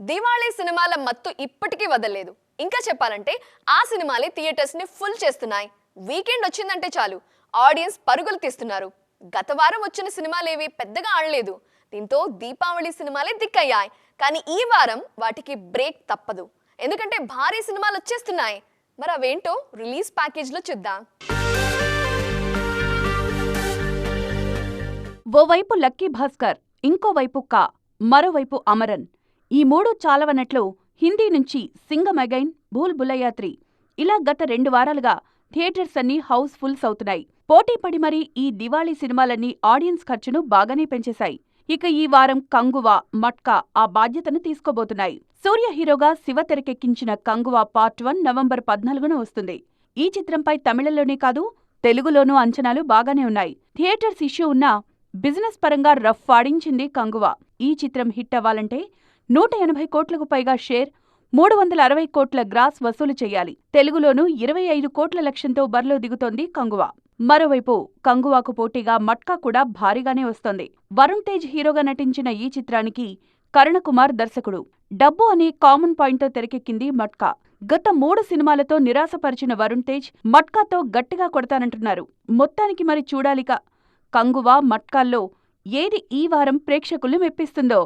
దివాళీ సినిమాల మత్తు ఇప్పటికీ వదలలేదు. ఇంకా చెప్పాలంటే ఆ సినిమాలే థియేటర్స్ని ఫుల్ చేస్తున్నాయి. వీకెండ్ వచ్చిందంటే చాలు. ఆడియన్స్ పరుగులు తీస్తున్నారు. గత వారం వచ్చిన సినిమాలేవి పెద్దగా ఆడలేదు. దీంతో దీపావళి సినిమాలే దిక్కయ్యాయి. కానీ ఈ వారం వాటికి బ్రేక్ తప్పదు. ఎందుకంటే భారీ సినిమాలు వచ్చేస్తున్నాయి. మరి అవేంటో రిలీజ్ ప్యాకేజ్లో చూద్దాం. ఓవైపు లక్కీ భాస్కర్ ఇంకోవైపు కా మరోవైపు అమరన్. ఈ మూడు చాలవనట్లు హిందీ నుంచి సింగమగైన్ భూల్ బులయాత్రి ఇలా గత రెండు వారాలుగా థియేటర్స్ అన్నీ హౌస్ ఫుల్స్ అవుతున్నాయి. పోటీపడి మరీ ఈ దివాళీ సినిమాలన్నీ ఆడియన్స్ ఖర్చును బాగానే పెంచేశాయి. ఇక ఈ వారం కంగువా మట్కా ఆ బాధ్యతను తీసుకోబోతున్నాయి. సూర్య హీరోగా శివ తెరకెక్కించిన కంగువా పార్ట్ వన్ నవంబర్ పద్నాలుగున వస్తుంది. ఈ చిత్రంపై తమిళంలోనే కాదు తెలుగులోనూ అంచనాలు బాగానే ఉన్నాయి. థియేటర్స్ ఇష్యూ ఉన్నా బిజినెస్ పరంగా రఫ్ ఆడించింది కంగువా. ఈ చిత్రం హిట్ అవ్వాలంటే నూట ఎనభై కోట్లకు పైగా షేర్ మూడు వందల అరవై కోట్ల గ్రాస్ వసూలు చేయాలి. తెలుగులోనూ ఇరవై ఐదు కోట్ల లక్ష్యంతో బరిలో దిగుతోంది కంగువా. మరోవైపు కంగువాకు పోటీగా మట్కా కూడా భారీగానే వస్తోంది. వరుణ్ తేజ్ హీరోగా నటించిన ఈ చిత్రానికి కరుణకుమార్ దర్శకుడు. డబ్బు అనే కామన్ పాయింట్తో తెరకెక్కింది మట్కా. గత మూడు సినిమాలతో నిరాశపరిచిన వరుణ్ తేజ్ మట్కాతో గట్టిగా కొడతానంటున్నారు. మొత్తానికి మరి చూడాలిక. కంగువా మట్కాల్లో ఏది ఈ వారం ప్రేక్షకుల్ని మెప్పిస్తుందో?